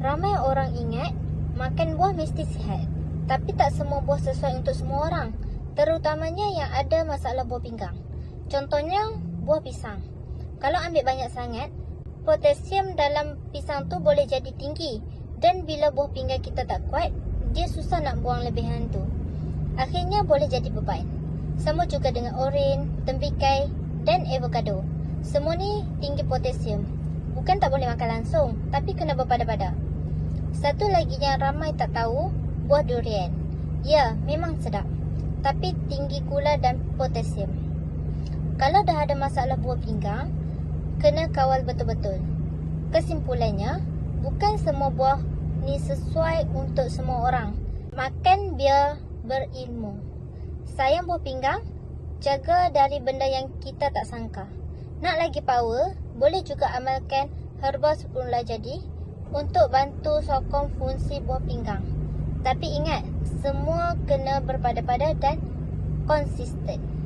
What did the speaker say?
Ramai orang ingat makan buah mesti sihat. Tapi tak semua buah sesuai untuk semua orang. Terutamanya yang ada masalah buah pinggang. Contohnya buah pisang. Kalau ambil banyak sangat, potasium dalam pisang tu boleh jadi tinggi. Dan bila buah pinggang kita tak kuat, dia susah nak buang lebihan tu. Akhirnya boleh jadi beban. Sama juga dengan oren, tembikai dan avocado. Semua ni tinggi potasium. Bukan tak boleh makan langsung, tapi kena berpada-pada. Satu lagi yang ramai tak tahu, buah durian. Ya, memang sedap. Tapi tinggi gula dan potasium. Kalau dah ada masalah buah pinggang, kena kawal betul-betul. Kesimpulannya, bukan semua buah ni sesuai untuk semua orang. Makan biar berilmu. Sayang buah pinggang, jaga dari benda yang kita tak sangka. Nak lagi power, boleh juga amalkan herba semula jadi untuk bantu sokong fungsi buah pinggang. Tapi ingat, semua kena berpada-pada dan konsisten.